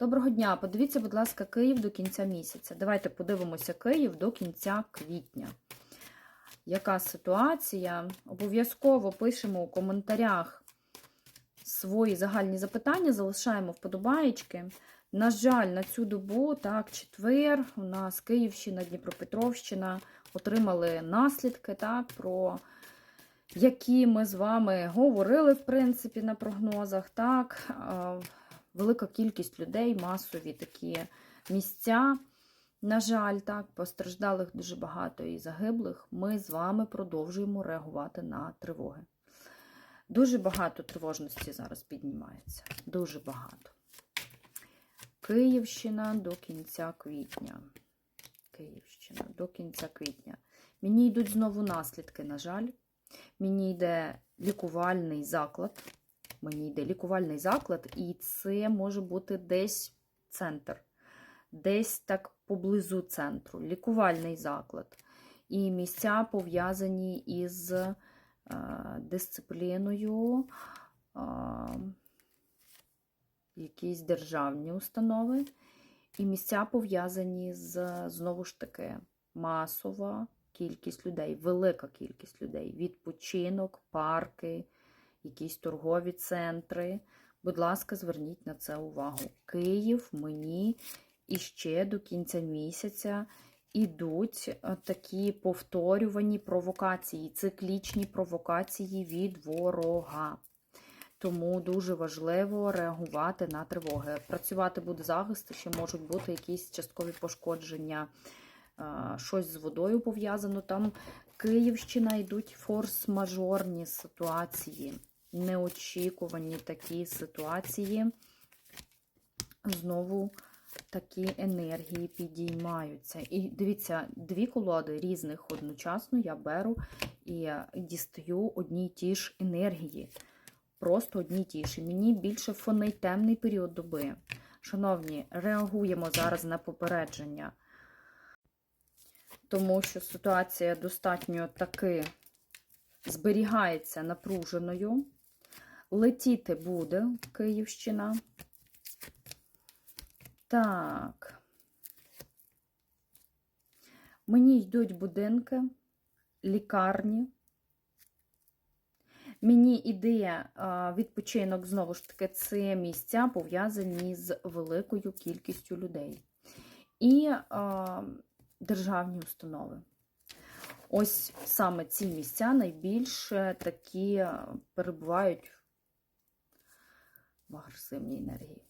Доброго дня! Подивіться, будь ласка, Київ до кінця місяця. Давайте подивимося Київ до кінця квітня. Яка ситуація? Обов'язково пишемо у коментарях свої загальні запитання, залишаємо вподобаєчки. На жаль, на цю добу, так, четвер, у нас Київщина, Дніпропетровщина отримали наслідки, так, про які ми з вами говорили, в принципі, на прогнозах. так, Велика кількість людей, масові такі місця. На жаль, так, постраждалих дуже багато і загиблих. Ми з вами продовжуємо реагувати на тривоги. Дуже багато тривожності зараз піднімається. Дуже багато. Київщина до кінця квітня. Київщина до кінця квітня. Мені йдуть знову наслідки, на жаль. Мені йде лікувальний заклад. Мені йде лікувальний заклад, і це може бути десь центр, десь так поблизу центру. Лікувальний заклад. І місця пов'язані із е, дисципліною, е, якісь державні установи, і місця пов'язані з, знову ж таки, масова кількість людей, велика кількість людей, відпочинок, парки якісь торгові центри. Будь ласка, зверніть на це увагу. Київ мені іще до кінця місяця ідуть е, такі повторювані провокації, циклічні провокації від ворога. Тому дуже важливо реагувати на тривоги. Працювати буде захист, ще можуть бути якісь часткові пошкодження, е, щось з водою пов'язано. Там Київщина йдуть форс-мажорні ситуації неочікувані такі ситуації, знову такі енергії підіймаються. І дивіться, дві колоди різних одночасно я беру і дістаю одні й ті ж енергії. Просто одні ті ж. Мені більше фонить темний період доби. Шановні, реагуємо зараз на попередження, тому що ситуація достатньо таки зберігається напруженою. Летіти буде Київщина. Так. Мені йдуть будинки, лікарні. Мені ідея відпочинок, знову ж таки, це місця пов'язані з великою кількістю людей. І а, державні установи. Ось саме ці місця найбільше такі перебувають в агресивній енергії.